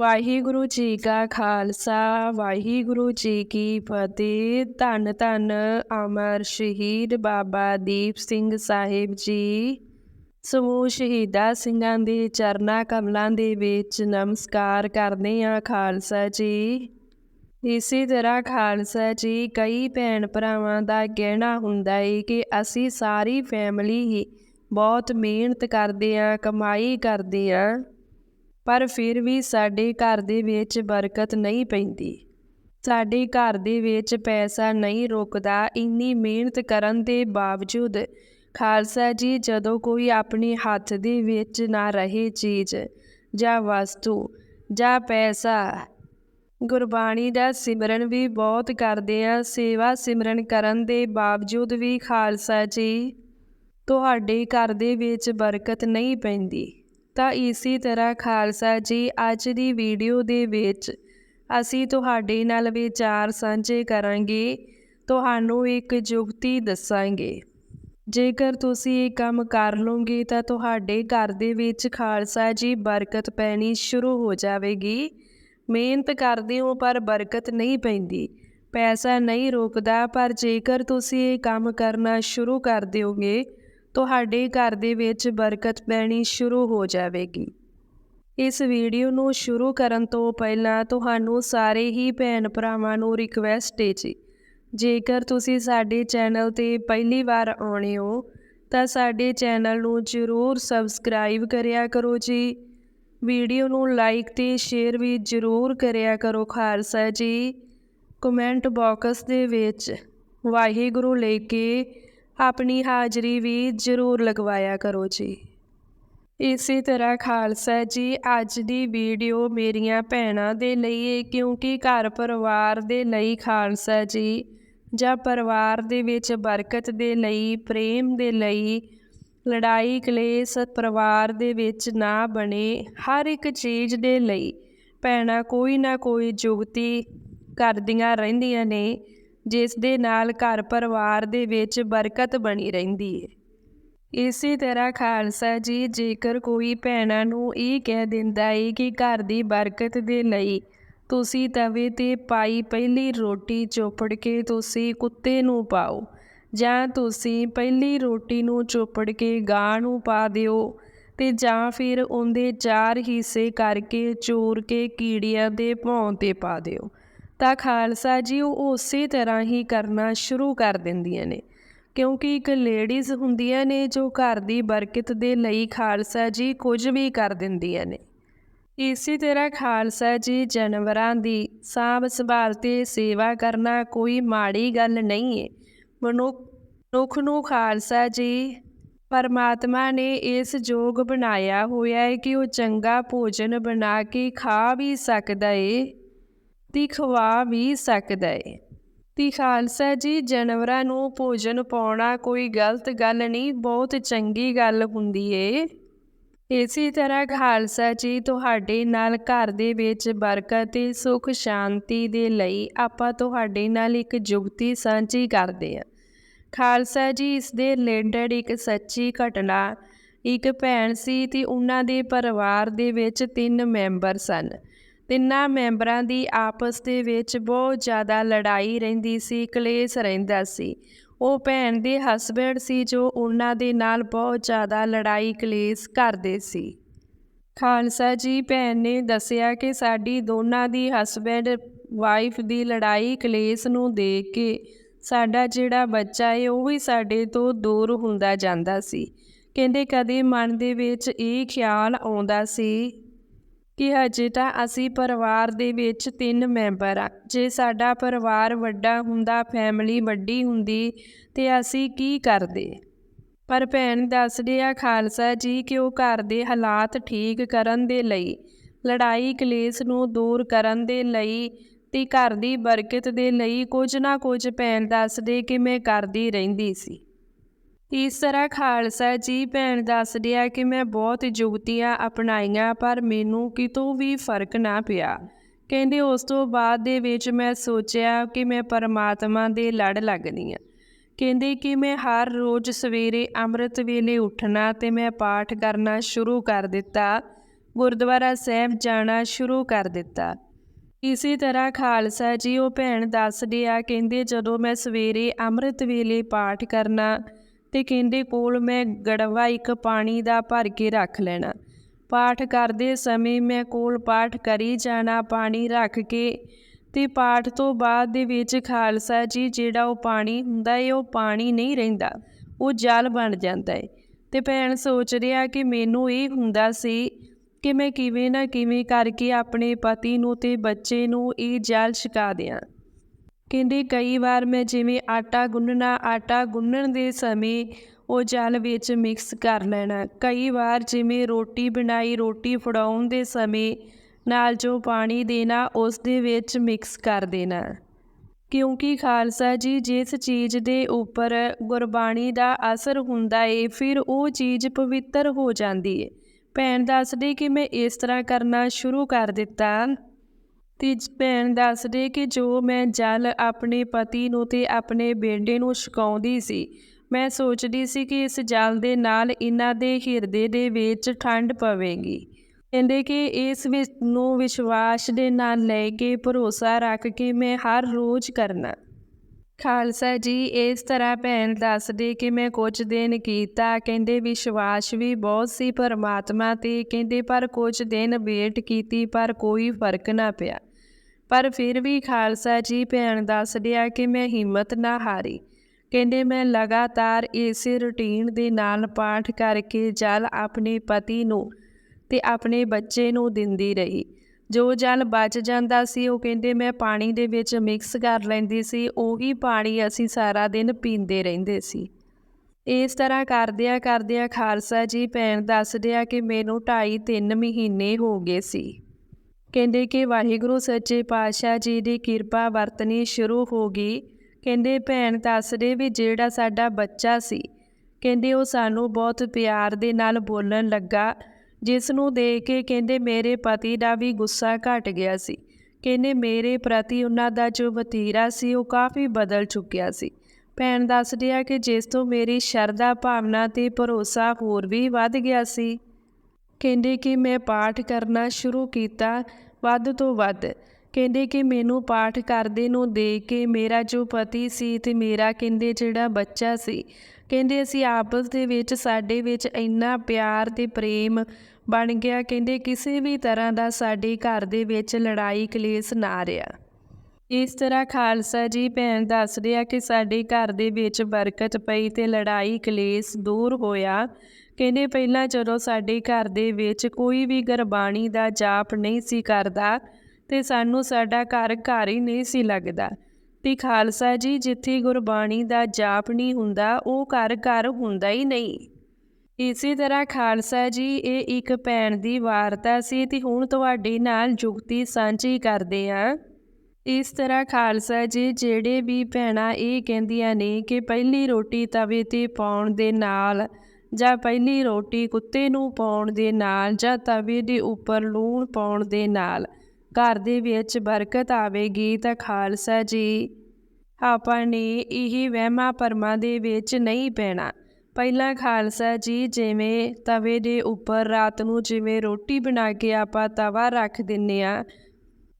ਵਾਹਿਗੁਰੂ ਜੀ ਕਾ ਖਾਲਸਾ, ਵਾਹਿਗੁਰੂ ਜੀ ਕੀ ਫਤਿਹ। ਧੰਨ ਧੰਨ ਅਮਰ ਸ਼ਹੀਦ ਬਾਬਾ ਦੀਪ ਸਿੰਘ ਸਾਹਿਬ ਜੀ। ਸਮੂਹ ਸ਼ਹੀਦਾ ਸਿੰਘਾਂ ਦੇ ਚਰਨਾਂ ਕਮਲਾਂ ਦੇ ਵਿੱਚ ਨਮਸਕਾਰ ਕਰਦੇ ਹਾਂ ਖਾਲਸਾ ਜੀ। ਇਸੇ ਤਰ੍ਹਾਂ ਖਾਲਸਾ ਜੀ, ਕਈ ਭੈਣ ਭਰਾਵਾਂ ਦਾ ਕਹਿਣਾ ਹੁੰਦਾ ਏ ਕਿ ਅਸੀਂ ਸਾਰੀ ਫੈਮਿਲੀ ਹੀ ਬਹੁਤ ਮਿਹਨਤ ਕਰਦੇ ਆ ਕਮਾਈ ਕਰਦੇ ਆ ਪਰ ਫਿਰ ਵੀ ਸਾਡੇ ਘਰ ਦੇ ਵਿੱਚ ਬਰਕਤ ਨਹੀਂ ਪੈਂਦੀ। ਸਾਡੇ ਘਰ ਦੇ ਵਿੱਚ ਪੈਸਾ ਨਹੀਂ ਰੁਕਦਾ, ਇੰਨੀ ਮਿਹਨਤ ਕਰਨ ਦੇ ਬਾਵਜੂਦ ਖਾਲਸਾ ਜੀ ਜਦੋਂ ਕੋਈ ਆਪਣੇ ਹੱਥ ਦੇ ਵਿੱਚ ਨਾ ਰਹੇ ਚੀਜ਼ ਜਾਂ ਵਸਤੂ ਜਾਂ ਪੈਸਾ, ਗੁਰਬਾਣੀ ਦਾ ਸਿਮਰਨ ਵੀ ਬਹੁਤ ਕਰਦੇ ਆ ਸੇਵਾ ਸਿਮਰਨ ਕਰਨ ਦੇ ਬਾਵਜੂਦ ਵੀ ਖਾਲਸਾ ਜੀ, ਤੁਹਾਡੇ ਘਰ ਦੇ ਵਿੱਚ ਬਰਕਤ ਨਹੀਂ ਪੈਂਦੀ। ਤਾਂ ਇਸੇ ਤਰ੍ਹਾਂ ਖਾਲਸਾ ਜੀ, ਅੱਜ ਦੀ ਵੀਡੀਓ ਦੇ ਵਿੱਚ ਅਸੀਂ ਤੁਹਾਡੇ ਨਾਲ ਵਿਚਾਰ ਸਾਂਝੇ ਕਰਾਂਗੇ। ਤੁਹਾਨੂੰ ਇੱਕ ਜੁਗਤੀ ਦੱਸਾਂਗੇ। ਜੇਕਰ ਤੁਸੀਂ ਇਹ ਕੰਮ ਕਰ ਲਓਗੇ ਤਾਂ ਤੁਹਾਡੇ ਘਰ ਦੇ ਵਿੱਚ ਖਾਲਸਾ ਜੀ ਬਰਕਤ ਪੈਣੀ ਸ਼ੁਰੂ ਹੋ ਜਾਵੇਗੀ। ਮਿਹਨਤ ਕਰਦੇ ਹੋ ਪਰ ਬਰਕਤ ਨਹੀਂ ਪੈਂਦੀ। ਪੈਸਾ ਨਹੀਂ ਰੁਕਦਾ, ਪਰ ਜੇਕਰ ਤੁਸੀਂ ਇਹ ਕੰਮ ਕਰਨਾ ਸ਼ੁਰੂ ਕਰ ਦਿਓਗੇ ਤੁਹਾਡੇ ਘਰ ਦੇ ਵਿੱਚ ਬਰਕਤ ਪੈਣੀ ਸ਼ੁਰੂ ਹੋ ਜਾਵੇਗੀ। ਇਸ ਵੀਡੀਓ ਨੂੰ ਸ਼ੁਰੂ ਕਰਨ ਤੋਂ ਪਹਿਲਾਂ ਤੁਹਾਨੂੰ ਸਾਰੇ ਹੀ ਭੈਣ ਭਰਾਵਾਂ ਨੂੰ ਰਿਕਵੈਸਟ ਹੈ ਜੀ। ਜੇਕਰ ਤੁਸੀਂ ਸਾਡੇ ਚੈਨਲ ਤੇ ਪਹਿਲੀ ਵਾਰ ਆਉਣੇ ਹੋ, ਤਾਂ ਸਾਡੇ ਚੈਨਲ ਨੂੰ ਜ਼ਰੂਰ ਸਬਸਕ੍ਰਾਈਬ ਕਰਿਆ ਕਰੋ ਜੀ। ਵੀਡੀਓ ਨੂੰ ਲਾਈਕ ਤੇ ਸ਼ੇਅਰ ਵੀ ਜ਼ਰੂਰ ਕਰਿਆ ਕਰੋ ਖਾਲਸਾ ਜੀ। ਕਮੈਂਟ ਬਾਕਸ ਦੇ ਵਿੱਚ ਵਾਹਿਗੁਰੂ ਲੈ ਕੇ ਆਪਣੀ ਹਾਜ਼ਰੀ ਵੀ ਜ਼ਰੂਰ ਲਗਵਾਇਆ ਕਰੋ ਜੀ। ਇਸੇ ਤਰ੍ਹਾਂ ਖਾਲਸਾ ਜੀ, ਅੱਜ ਦੀ ਵੀਡੀਓ ਮੇਰੀਆਂ ਭੈਣਾਂ ਦੇ ਲਈ ਹੈ ਕਿਉਂਕਿ ਘਰ ਪਰਿਵਾਰ ਦੇ ਲਈ ਖਾਲਸਾ ਜੀ, ਜਾਂ ਪਰਿਵਾਰ ਦੇ ਵਿੱਚ ਬਰਕਤ ਦੇ ਲਈ, ਪ੍ਰੇਮ ਦੇ ਲਈ, ਲੜਾਈ, ਕਲੇਸ਼, ਪਰਿਵਾਰ ਦੇ ਵਿੱਚ ਨਾ ਬਣੇ ਹਰ ਇੱਕ ਚੀਜ਼ ਦੇ ਲਈ ਭੈਣਾਂ ਕੋਈ ਨਾ ਕੋਈ ਜੁਗਤੀ ਕਰਦੀਆਂ ਰਹਿੰਦੀਆਂ ਨੇ। ਜਿਸ ਦੇ ਨਾਲ ਘਰ ਪਰਿਵਾਰ ਦੇ ਵਿੱਚ ਬਰਕਤ ਬਣੀ ਰਹਿੰਦੀ ਹੈ ਇਸੇ ਤਰ੍ਹਾਂ ਖਾਲਸਾ ਜੀ, ਜੇਕਰ ਕੋਈ ਭੈਣਾਂ ਨੂੰ ਇਹ ਕਹਿ ਦਿੰਦਾ ਏ ਕਿ ਘਰ ਦੀ ਬਰਕਤ ਦੇ ਲਈ ਤੁਸੀਂ ਤਵੇ ਤੇ ਪਾਈ ਪਹਿਲੀ ਰੋਟੀ ਚੋਪੜ ਕੇ ਤੁਸੀਂ ਕੁੱਤੇ ਨੂੰ ਪਾਓ ਜਾਂ ਤੁਸੀਂ ਪਹਿਲੀ ਰੋਟੀ ਨੂੰ ਚੋਪੜ ਕੇ ਗਾਂ ਨੂੰ ਪਾ ਦਿਓ ਤੇ ਜਾਂ ਫਿਰ ਉਹਦੇ ਚਾਰ ਹਿੱਸੇ ਕਰਕੇ ਚੋਰ ਕੇ ਕੀੜੀਆਂ ਦੇ ਭੌਂ ਤੇ ਪਾ ਦਿਓ। ਤਾਂ ਖਾਲਸਾ ਜੀ ਉਹ ਉਸੇ ਤਰ੍ਹਾਂ ਹੀ ਕਰਨਾ ਸ਼ੁਰੂ ਕਰ ਦਿੰਦੀਆਂ ਨੇ। ਕਿਉਂਕਿ ਇੱਕ ਲੇਡੀਜ਼ ਹੁੰਦੀਆਂ ਨੇ ਜੋ ਘਰ ਦੀ ਬਰਕਤ ਦੇ ਲਈ ਖਾਲਸਾ ਜੀ ਕੁਝ ਵੀ ਕਰ ਦਿੰਦੀਆਂ ਨੇ। ਇਸੇ ਤਰ੍ਹਾਂ ਖਾਲਸਾ ਜੀ ਜਾਨਵਰਾਂ ਦੀ ਸਾਂਭ ਸੰਭਾਲ ਤੇ ਸੇਵਾ ਕਰਨਾ ਕੋਈ ਮਾੜੀ ਗੱਲ ਨਹੀਂ ਹੈ ਮਨੁੱਖ ਮਨੁੱਖ ਨੂੰ ਖਾਲਸਾ ਜੀ ਪਰਮਾਤਮਾ ਨੇ ਇਸ ਯੋਗ ਬਣਾਇਆ ਹੋਇਆ ਹੈ ਕਿ ਉਹ ਚੰਗਾ ਭੋਜਨ ਬਣਾ ਕੇ ਖਾ ਵੀ ਸਕਦਾ ਏ। ਤੇ ਖਵਾ ਵੀ ਸਕਦਾ ਏ। ਤੇ ਖਾਲਸਾ ਜੀ, ਜਾਨਵਰਾਂ ਨੂੰ ਭੋਜਨ ਪਾਉਣਾ ਕੋਈ ਗਲਤ ਗੱਲ ਨਹੀਂ, ਬਹੁਤ ਚੰਗੀ ਗੱਲ ਹੁੰਦੀ ਏ। ਇਸੇ ਤਰ੍ਹਾਂ ਖਾਲਸਾ ਜੀ, ਤੁਹਾਡੇ ਨਾਲ ਘਰ ਦੇ ਵਿੱਚ ਬਰਕਤ ਤੇ ਸੁਖ ਸ਼ਾਂਤੀ ਦੇ ਲਈ ਆਪਾਂ ਤੁਹਾਡੇ ਨਾਲ ਇੱਕ ਜੁਗਤੀ ਸਾਂਝੀ ਕਰਦੇ ਹਾਂ ਖਾਲਸਾ ਜੀ, ਇਸ ਦੇ ਰਿਲੇਟਡ ਇੱਕ ਸੱਚੀ ਘਟਨਾ, ਇੱਕ ਭੈਣ ਸੀ ਤੇ ਉਹਨਾਂ ਦੇ ਪਰਿਵਾਰ ਦੇ ਵਿੱਚ ਤਿੰਨ ਮੈਂਬਰ ਸਨ। ਤਿੰਨਾਂ ਮੈਂਬਰਾਂ ਦੀ ਆਪਸ ਦੇ ਵਿੱਚ ਬਹੁਤ ਜ਼ਿਆਦਾ ਲੜਾਈ ਰਹਿੰਦੀ ਸੀ, ਕਲੇਸ਼ ਰਹਿੰਦਾ ਸੀ। ਉਹ ਭੈਣ ਦੇ ਹਸਬੈਂਡ ਸੀ ਜੋ ਉਹਨਾਂ ਦੇ ਨਾਲ ਬਹੁਤ ਜ਼ਿਆਦਾ ਲੜਾਈ, ਕਲੇਸ਼ ਕਰਦੇ ਸੀ। ਖਾਲਸਾ ਜੀ, ਭੈਣ ਨੇ ਦੱਸਿਆ ਕਿ ਸਾਡੀ ਦੋਨਾਂ ਦੀ ਹਸਬੈਂਡ ਵਾਈਫ ਦੀ ਲੜਾਈ, ਕਲੇਸ਼ ਨੂੰ ਦੇਖ ਕੇ ਸਾਡਾ ਜਿਹੜਾ ਬੱਚਾ ਏ, ਉਹ ਵੀ ਸਾਡੇ ਤੋਂ ਦੂਰ ਹੁੰਦਾ ਜਾਂਦਾ ਸੀ। ਕਹਿੰਦੇ ਕਦੇ ਮਨ ਦੇ ਵਿੱਚ ਇਹ ਖਿਆਲ ਆਉਂਦਾ ਸੀ ਕਿ ਹਜੇ ਤਾਂ ਅਸੀਂ ਪਰਿਵਾਰ ਦੇ ਵਿੱਚ ਤਿੰਨ ਮੈਂਬਰ ਆ ਜੇ ਸਾਡਾ ਪਰਿਵਾਰ ਵੱਡਾ ਹੁੰਦਾ ਫੈਮਿਲੀ ਵੱਡੀ ਹੁੰਦੀ, ਤੇ ਅਸੀਂ ਕੀ ਕਰਦੇ? ਪਰ ਭੈਣ ਦੱਸਦੇ ਆ, ਖਾਲਸਾ ਜੀ, ਕਿ ਉਹ ਘਰ ਦੇ ਹਾਲਾਤ ਠੀਕ ਕਰਨ ਦੇ ਲਈ, ਲੜਾਈ ਕਲੇਸ਼ ਨੂੰ ਦੂਰ ਕਰਨ ਦੇ ਲਈ ਤੇ ਘਰ ਦੀ ਬਰਕਤ ਦੇ ਲਈ ਕੁਝ ਨਾ ਕੁਝ ਭੈਣ ਦੱਸਦੇ ਕਿ ਮੈਂ ਕਰਦੀ ਰਹਿੰਦੀ ਸੀ। ਇਸ ਤਰ੍ਹਾਂ ਖਾਲਸਾ ਜੀ ਭੈਣ ਦੱਸਦੀ ਆ ਕਿ ਮੈਂ ਬਹੁਤ ਜੁਗਤੀਆਂ ਅਪਣਾਈਆਂ, ਪਰ ਮੈਨੂੰ ਕਿਤੋਂ ਵੀ ਫ਼ਰਕ ਨਾ ਪਿਆ। ਕਹਿੰਦੇ ਉਸ ਤੋਂ ਬਾਅਦ ਦੇ ਵਿੱਚ ਮੈਂ ਸੋਚਿਆ ਕਿ ਮੈਂ ਪਰਮਾਤਮਾ ਦੇ ਲੜ ਲੱਗਦੀ ਆ। ਕਹਿੰਦੇ ਕਿ ਮੈਂ ਹਰ ਰੋਜ਼ ਸਵੇਰੇ ਅੰਮ੍ਰਿਤ ਵੇਲੇ ਉੱਠਣਾ ਤੇ ਮੈਂ ਪਾਠ ਕਰਨਾ ਸ਼ੁਰੂ ਕਰ ਦਿੱਤਾ, ਗੁਰਦੁਆਰਾ ਸਾਹਿਬ ਜਾਣਾ ਸ਼ੁਰੂ ਕਰ ਦਿੱਤਾ। ਇਸੇ ਤਰ੍ਹਾਂ ਖਾਲਸਾ ਜੀ ਉਹ ਭੈਣ ਦੱਸਦੇ ਆ ਕਹਿੰਦੇ ਜਦੋਂ ਮੈਂ ਸਵੇਰੇ ਅੰਮ੍ਰਿਤ ਵੇਲੇ ਪਾਠ ਕਰਨਾ ਤੇ ਕਹਿੰਦੇ ਕੋਲ ਮੈਂ ਗੜਵਾ ਇੱਕ ਪਾਣੀ ਦਾ ਭਰ ਕੇ ਰੱਖ ਲੈਣਾ। ਪਾਠ ਕਰਦੇ ਸਮੇਂ ਮੈਂ ਕੋਲ ਪਾਠ ਕਰੀ ਜਾਣਾ ਪਾਣੀ ਰੱਖ ਕੇ ਤੇ ਪਾਠ ਤੋਂ ਬਾਅਦ ਦੇ ਵਿੱਚ ਖਾਲਸਾ ਜੀ ਜਿਹੜਾ ਉਹ ਪਾਣੀ ਹੁੰਦਾ ਏ, ਉਹ ਪਾਣੀ ਨਹੀਂ ਰਹਿੰਦਾ, ਉਹ ਜਲ ਬਣ ਜਾਂਦਾ ਏ। ਤੇ ਭੈਣ ਸੋਚ ਰਿਹਾ ਕਿ ਮੈਨੂੰ ਇਹ ਹੁੰਦਾ ਸੀ ਕਿ ਮੈਂ ਕਿਵੇਂ ਨਾ ਕਿਵੇਂ ਕਰਕੇ ਆਪਣੇ ਪਤੀ ਨੂੰ ਤੇ ਬੱਚੇ ਨੂੰ ਇਹ ਜਲ ਛਕਾ ਦਿਆਂ। ਕਹਿੰਦੇ ਕਈ ਵਾਰ ਮੈਂ ਜਿਵੇਂ ਆਟਾ ਗੁੰਨਣਾ, ਆਟਾ ਗੁੰਨਣ ਦੇ ਸਮੇਂ ਉਹ ਜਲ ਵਿੱਚ ਮਿਕਸ ਕਰ ਲੈਣਾ। ਕਈ ਵਾਰ ਜਿਵੇਂ ਰੋਟੀ ਬਣਾਈ, ਰੋਟੀ ਫੜਾਉਣ ਦੇ ਸਮੇਂ ਨਾਲ ਜੋ ਪਾਣੀ ਦੇਣਾ, ਉਸ ਦੇ ਵਿੱਚ ਮਿਕਸ ਕਰ ਦੇਣਾ। ਕਿਉਂਕਿ ਖਾਲਸਾ ਜੀ, ਜਿਸ ਚੀਜ਼ ਦੇ ਉੱਪਰ ਗੁਰਬਾਣੀ ਦਾ ਅਸਰ ਹੁੰਦਾ ਏ, ਫਿਰ ਉਹ ਚੀਜ਼ ਪਵਿੱਤਰ ਹੋ ਜਾਂਦੀ ਏ। ਭੈਣ ਦੱਸਦੀ ਕਿ ਮੈਂ ਇਸ ਤਰ੍ਹਾਂ ਕਰਨਾ ਸ਼ੁਰੂ ਕਰ ਦਿੱਤਾ। ਤੇ ਭੈਣ ਦੱਸਦੇ ਕਿ ਜੋ ਮੈਂ ਜਲ ਆਪਣੇ ਪਤੀ ਨੂੰ ਤੇ ਆਪਣੇ ਬੇਟੇ ਨੂੰ ਛਕਾਉਂਦੀ ਸੀ, ਮੈਂ ਸੋਚਦੀ ਸੀ ਕਿ ਇਸ ਜਲ ਦੇ ਨਾਲ ਇਹਨਾਂ ਦੇ ਹਿਰਦੇ ਦੇ ਵਿੱਚ ਠੰਡ ਪਵੇਗੀ। ਕਹਿੰਦੇ ਕਿ ਇਸ ਵਿੱਚ ਨੂੰ ਵਿਸ਼ਵਾਸ ਦੇ ਨਾਲ ਲੈ ਕੇ ਭਰੋਸਾ ਰੱਖ ਕੇ ਮੈਂ ਹਰ ਰੋਜ਼ ਕਰਨਾ। ਖਾਲਸਾ ਜੀ, ਇਸ ਤਰ੍ਹਾਂ ਭੈਣ ਦੱਸਦੇ ਕਿ ਮੈਂ ਕੁਝ ਦਿਨ ਕੀਤਾ, ਕਹਿੰਦੇ ਵਿਸ਼ਵਾਸ ਵੀ ਬਹੁਤ ਸੀ ਪਰਮਾਤਮਾ ਤੇ, ਕਹਿੰਦੇ ਪਰ ਕੁਝ ਦਿਨ ਵੇਟ ਕੀਤੀ ਪਰ ਕੋਈ ਫ਼ਰਕ ਨਾ ਪਿਆ। ਪਰ ਫਿਰ ਵੀ ਖਾਲਸਾ ਜੀ ਭੈਣ ਦੱਸਦੇ ਆ ਕਿ ਮੈਂ ਹਿੰਮਤ ਨਾ ਹਾਰੀ। ਕਹਿੰਦੇ ਮੈਂ ਲਗਾਤਾਰ ਇਸੇ ਰੁਟੀਨ ਦੇ ਨਾਲ ਪਾਠ ਕਰਕੇ ਜਲ ਆਪਣੇ ਪਤੀ ਨੂੰ ਤੇ ਆਪਣੇ ਬੱਚੇ ਨੂੰ ਦਿੰਦੀ ਰਹੀ। ਜੋ ਜਲ ਬਚ ਜਾਂਦਾ ਸੀ, ਉਹ ਕਹਿੰਦੇ ਮੈਂ ਪਾਣੀ ਦੇ ਵਿੱਚ ਮਿਕਸ ਕਰ ਲੈਂਦੀ ਸੀ, ਉਹੀ ਪਾਣੀ ਅਸੀਂ ਸਾਰਾ ਦਿਨ ਪੀਂਦੇ ਰਹਿੰਦੇ ਸੀ। ਇਸ ਤਰ੍ਹਾਂ ਕਰਦਿਆਂ ਕਰਦਿਆਂ ਖਾਲਸਾ ਜੀ ਭੈਣ ਦੱਸਦੇ ਆ ਕਿ ਮੈਨੂੰ 2.5 3 ਮਹੀਨੇ ਹੋ ਗਏ ਸੀ। ਕਹਿੰਦੇ ਕਿ ਵਾਹਿਗੁਰੂ ਸੱਚੇ ਪਾਤਸ਼ਾਹ ਜੀ ਦੀ ਕਿਰਪਾ ਵਰਤਣੀ ਸ਼ੁਰੂ ਹੋ ਗਈ। ਕਹਿੰਦੇ ਭੈਣ ਦੱਸਦੇ ਵੀ ਜਿਹੜਾ ਸਾਡਾ ਬੱਚਾ ਸੀ, ਕਹਿੰਦੇ ਉਹ ਸਾਨੂੰ ਬਹੁਤ ਪਿਆਰ ਦੇ ਨਾਲ ਬੋਲਣ ਲੱਗਾ। ਜਿਸ ਨੂੰ ਦੇਖ ਕੇ ਕਹਿੰਦੇ, ਮੇਰੇ ਪਤੀ ਦਾ ਵੀ ਗੁੱਸਾ ਘਟ ਗਿਆ ਸੀ। ਕਹਿੰਦੇ, ਮੇਰੇ ਪ੍ਰਤੀ ਉਹਨਾਂ ਦਾ ਜੋ ਵਤੀਰਾ ਸੀ, ਉਹ ਕਾਫੀ ਬਦਲ ਚੁੱਕਿਆ ਸੀ। ਭੈਣ ਦੱਸਦੀ ਆ ਕਿ ਜਿਸ ਤੋਂ ਮੇਰੀ ਸ਼ਰਧਾ ਭਾਵਨਾ ਤੇ ਭਰੋਸਾ ਹੋਰ ਵੀ ਵੱਧ ਗਿਆ ਸੀ। ਕਹਿੰਦੇ ਕਿ ਮੈਂ ਪਾਠ ਕਰਨਾ ਸ਼ੁਰੂ ਕੀਤਾ ਵੱਧ ਤੋਂ ਵੱਧ। ਕਹਿੰਦੇ ਕਿ ਮੈਨੂੰ ਪਾਠ ਕਰਦੇ ਨੂੰ ਦੇਖ ਕੇ ਮੇਰਾ ਜੋ ਪਤੀ ਸੀ ਤੇ ਮੇਰਾ ਕਹਿੰਦੇ ਜਿਹੜਾ ਬੱਚਾ ਸੀ, ਕਹਿੰਦੇ ਅਸੀਂ ਆਪਸ ਦੇ ਵਿੱਚ, ਸਾਡੇ ਵਿੱਚ ਇੰਨਾ ਪਿਆਰ ਤੇ ਪ੍ਰੇਮ ਬਣ ਗਿਆ, ਕਹਿੰਦੇ ਕਿਸੇ ਵੀ ਤਰ੍ਹਾਂ ਦਾ ਸਾਡੇ ਘਰ ਦੇ ਵਿੱਚ ਲੜਾਈ ਕਲੇਸ਼ ਨਾ ਰਿਹਾ। ਇਸ ਤਰ੍ਹਾਂ ਖਾਲਸਾ ਜੀ ਭੈਣ ਦੱਸਦੇ ਆ ਕਿ ਸਾਡੇ ਘਰ ਦੇ ਵਿੱਚ ਬਰਕਤ ਪਈ ਤੇ ਲੜਾਈ ਕਲੇਸ਼ ਦੂਰ ਹੋਇਆ। ਕਹਿੰਦੇ ਪਹਿਲਾਂ ਜਦੋਂ ਸਾਡੇ ਘਰ ਦੇ ਵਿੱਚ ਕੋਈ ਵੀ ਗੁਰਬਾਣੀ ਦਾ ਜਾਪ ਨਹੀਂ ਸੀ ਕਰਦਾ ਤੇ ਸਾਨੂੰ ਸਾਡਾ ਘਰ ਘਰ ਹੀ ਨਹੀਂ ਸੀ ਲੱਗਦਾ। ਤੇ ਖਾਲਸਾ ਜੀ ਜਿੱਥੇ ਗੁਰਬਾਣੀ ਦਾ ਜਾਪ ਨਹੀਂ ਹੁੰਦਾ, ਉਹ ਘਰ ਘਰ ਹੁੰਦਾ ਹੀ ਨਹੀਂ। ਇਸੇ ਤਰ੍ਹਾਂ ਖਾਲਸਾ ਜੀ, ਇਹ ਇੱਕ ਭੈਣ ਦੀ ਵਾਰਤਾ ਸੀ ਤੇ ਹੁਣ ਤੁਹਾਡੇ ਨਾਲ ਜੁਗਤੀ ਸਾਂਝੀ ਕਰਦੇ ਹਾਂ ਇਸ ਤਰ੍ਹਾਂ ਖਾਲਸਾ ਜੀ, ਜਿਹੜੇ ਵੀ ਭੈਣਾਂ ਇਹ ਕਹਿੰਦੀਆਂ ਨੇ ਕਿ ਪਹਿਲੀ ਰੋਟੀ ਤਵੇ ਤੇ ਪਾਉਣ ਦੇ ਨਾਲ ਜਾਂ ਪਹਿਲੀ ਰੋਟੀ ਕੁੱਤੇ ਨੂੰ ਪਾਉਣ ਦੇ ਨਾਲ ਜਾਂ ਤਵੇ ਦੇ ਉੱਪਰ ਲੂਣ ਪਾਉਣ ਦੇ ਨਾਲ ਘਰ ਦੇ ਵਿੱਚ ਬਰਕਤ ਆਵੇਗੀ ਤਾਂ ਖਾਲਸਾ ਜੀ, ਆਪਾਂ ਨੇ ਇਹ ਵਹਿਮਾਂ ਭਰਮਾਂ ਦੇ ਵਿੱਚ ਨਹੀਂ ਪੈਣਾ। ਪਹਿਲਾਂ ਖਾਲਸਾ ਜੀ ਜਿਵੇਂ ਤਵੇ ਦੇ ਉੱਪਰ ਰਾਤ ਨੂੰ ਜਿਵੇਂ ਰੋਟੀ ਬਣਾ ਕੇ ਆਪਾਂ ਤਵਾ ਰੱਖ ਦਿੰਨੇ ਆ,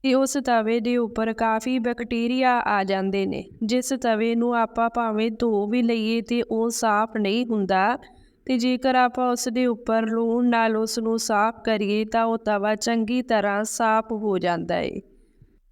ਤੇ ਉਸ ਤਵੇ ਦੇ ਉੱਪਰ ਕਾਫੀ ਬੈਕਟੀਰੀਆ ਆ ਜਾਂਦੇ ਨੇ, ਜਿਸ ਤਵੇ ਨੂੰ ਆਪਾਂ ਭਾਵੇਂ ਧੋ ਵੀ ਲਈਏ ਤੇ ਉਹ ਸਾਫ਼ ਨਹੀਂ ਹੁੰਦਾ, ਤੇ ਜੇਕਰ ਆਪਾਂ ਉਸ ਦੇ ਉੱਪਰ ਲੂਣ ਨਾਲ ਉਸ ਨੂੰ ਸਾਫ਼ ਕਰੀਏ ਤਾਂ ਉਹ ਤਵਾ ਚੰਗੀ ਤਰ੍ਹਾਂ ਸਾਫ਼ ਹੋ ਜਾਂਦਾ ਏ।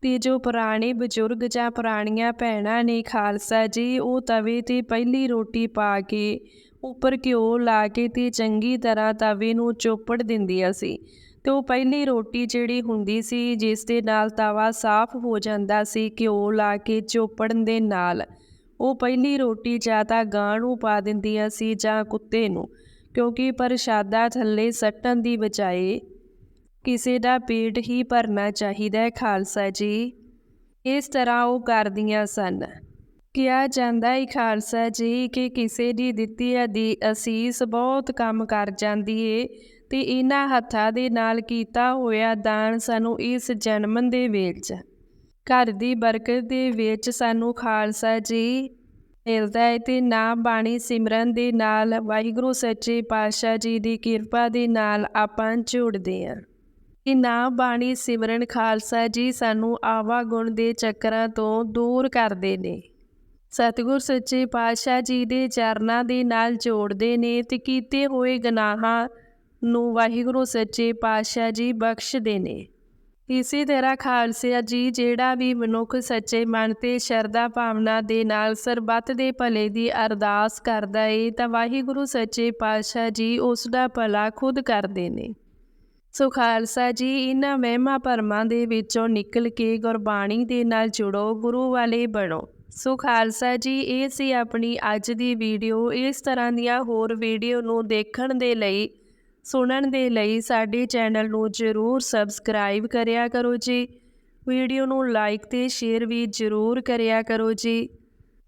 ਤੇ ਜੋ ਪੁਰਾਣੇ ਬਜ਼ੁਰਗ ਜਾਂ ਪੁਰਾਣੀਆਂ ਭੈਣਾਂ ਨੇ ਖਾਲਸਾ ਜੀ, ਉਹ ਤਵੇ ਤੇ ਪਹਿਲੀ ਰੋਟੀ ਪਾ ਕੇ ਉੱਪਰ ਘਿਓ ਲਾ ਕੇ ਤੇ ਚੰਗੀ ਤਰ੍ਹਾਂ ਤਵੇ ਨੂੰ ਚੋਪੜ ਦਿੰਦੀਆਂ ਸੀ ਤੇ ਉਹ ਪਹਿਲੀ ਰੋਟੀ ਜਿਹੜੀ ਹੁੰਦੀ ਸੀ, ਜਿਸ ਦੇ ਨਾਲ ਤਵਾ ਸਾਫ਼ ਹੋ ਜਾਂਦਾ ਸੀ, ਘਿਓ ਲਾ ਕੇ ਚੋਪੜਨ ਦੇ ਨਾਲ। ਉਹ ਪਹਿਲੀ ਰੋਟੀ ਜਾਂ ਤਾਂ ਗਾਂ ਨੂੰ ਪਾ ਦਿੰਦੀਆਂ ਸੀ ਜਾਂ ਕੁੱਤੇ ਨੂੰ, ਕਿਉਂਕਿ ਪ੍ਰਸ਼ਾਦਾ ਥੱਲੇ ਸੱਟਣ ਦੀ ਬਜਾਏ ਕਿਸੇ ਦਾ ਪੇਟ ਹੀ ਭਰਨਾ ਚਾਹੀਦਾ ਹੈ, ਖਾਲਸਾ ਜੀ। ਇਸ ਤਰ੍ਹਾਂ ਉਹ ਕਰਦੀਆਂ ਸਨ। ਕਿਹਾ ਜਾਂਦਾ ਹੈ ਖਾਲਸਾ ਜੀ ਕਿ ਕਿਸੇ ਦੀ ਦਿੱਤੀ ਦੀ ਅਸੀਸ ਬਹੁਤ ਕੰਮ ਕਰ ਜਾਂਦੀ ਏ ਤੇ ਇਹਨਾਂ ਹੱਥਾਂ ਦੇ ਨਾਲ ਕੀਤਾ ਹੋਇਆ ਦਾਨ ਸਾਨੂੰ ਇਸ ਜਨਮ ਦੇ ਵੇਚ, ਘਰ ਦੀ ਬਰਕਤ ਦੇ ਵਿੱਚ ਸਾਨੂੰ ਖਾਲਸਾ ਜੀ ਮਿਲਦਾ ਹੈ ਤੇ ਨਾਮ ਬਾਣੀ ਸਿਮਰਨ ਦੇ ਨਾਲ ਵਾਹਿਗੁਰੂ ਸੱਚੇ ਪਾਤਸ਼ਾਹ ਜੀ ਦੀ ਕਿਰਪਾ ਦੇ ਨਾਲ ਆਪਾਂ ਜੁੜਦੇ ਹਾਂ ਕਿ ਨਾ ਬਾਣੀ ਸਿਮਰਨ ਖਾਲਸਾ ਜੀ ਸਾਨੂੰ ਆਵਾਗੁਣ ਦੇ ਚੱਕਰਾਂ ਤੋਂ ਦੂਰ ਕਰਦੇ ਨੇ। ਸਤਿਗੁਰ ਸੱਚੇ ਪਾਤਸ਼ਾਹ ਜੀ ਦੇ ਚਰਨਾਂ ਦੇ ਨਾਲ ਜੋੜਦੇ ਨੇ ਤੇ ਕੀਤੇ ਹੋਏ ਗੁਨਾਹਾਂ ਨੂੰ ਵਾਹਿਗੁਰੂ ਸੱਚੇ ਪਾਤਸ਼ਾਹ ਜੀ ਬਖਸ਼ਦੇ ਨੇ। ਇਸੇ ਤਰ੍ਹਾਂ ਖਾਲਸਾ ਜੀ ਜਿਹੜਾ ਵੀ ਮਨੁੱਖ ਸੱਚੇ ਮਨ ਤੇ ਸ਼ਰਧਾ ਭਾਵਨਾ ਦੇ ਨਾਲ ਸਰਬੱਤ ਦੇ ਭਲੇ ਦੀ ਅਰਦਾਸ ਕਰਦਾ ਏ, ਤਾਂ ਵਾਹਿਗੁਰੂ ਸੱਚੇ ਪਾਤਸ਼ਾਹ ਜੀ ਉਸ ਦਾ ਭਲਾ ਖੁਦ ਕਰਦੇ ਨੇ। ਸੋ ਖਾਲਸਾ ਜੀ ਇਹਨਾਂ ਮਹਿਮਾ ਭਰਮਾਂ ਦੇ ਵਿੱਚੋਂ ਨਿਕਲ ਕੇ ਗੁਰਬਾਣੀ ਦੇ ਨਾਲ ਜੁੜੋ, ਗੁਰੂ ਵਾਲੇ ਬਣੋ। ਸੋ ਖਾਲਸਾ ਜੀ, ਇਹ ਸੀ ਆਪਣੀ ਅੱਜ ਦੀ ਵੀਡੀਓ। ਇਸ ਤਰ੍ਹਾਂ ਦੀਆਂ ਹੋਰ ਵੀਡੀਓ ਨੂੰ ਦੇਖਣ ਦੇ ਲਈ, ਸੁਣਨ ਦੇ ਲਈ ਸਾਡੇ ਚੈਨਲ ਨੂੰ ਜ਼ਰੂਰ ਸਬਸਕ੍ਰਾਈਬ ਕਰਿਆ ਕਰੋ ਜੀ। ਵੀਡੀਓ ਨੂੰ ਲਾਈਕ ਤੇ ਸ਼ੇਅਰ ਵੀ ਜ਼ਰੂਰ ਕਰਿਆ ਕਰੋ ਜੀ।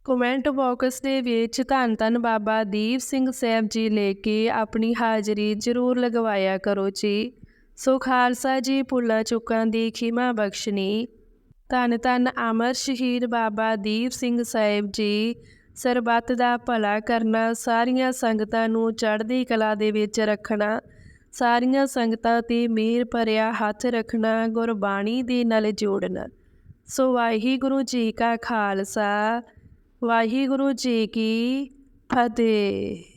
ਕਮੈਂਟ ਬਾਕਸ ਦੇ ਵਿੱਚ ਧੰਨ ਧੰਨ ਬਾਬਾ ਦੀਪ ਸਿੰਘ ਸਾਹਿਬ ਜੀ ਲੈ ਕੇ ਆਪਣੀ ਹਾਜ਼ਰੀ ਜ਼ਰੂਰ ਲਗਵਾਇਆ ਕਰੋ ਜੀ। ਸੋ ਖਾਲਸਾ ਜੀ, ਭੁੱਲਾਂ ਚੁੱਕਾਂ ਦੀ ਖਿਮਾ ਬਖਸ਼ਣੀ ਧੰਨ ਧੰਨ ਅਮਰ ਸ਼ਹੀਦ ਬਾਬਾ ਦੀਪ ਸਿੰਘ ਸਾਹਿਬ ਜੀ, ਸਰਬੱਤ ਦਾ ਭਲਾ ਕਰਨਾ, ਸਾਰੀਆਂ ਸੰਗਤਾਂ ਨੂੰ ਚੜ੍ਹਦੀ ਕਲਾ ਦੇ ਵਿੱਚ ਰੱਖਣਾ, ਸਾਰੀਆਂ ਸੰਗਤਾਂ ਤੇ ਮਿਹਰ ਭਰਿਆ ਹੱਥ ਰੱਖਣਾ, ਗੁਰਬਾਣੀ ਦੇ ਨਾਲ ਜੋੜਨਾ। ਸੋ ਵਾਹਿਗੁਰੂ ਜੀ ਕਾ ਖਾਲਸਾ, ਵਾਹਿਗੁਰੂ ਜੀ ਕੀ ਫਤਿਹ।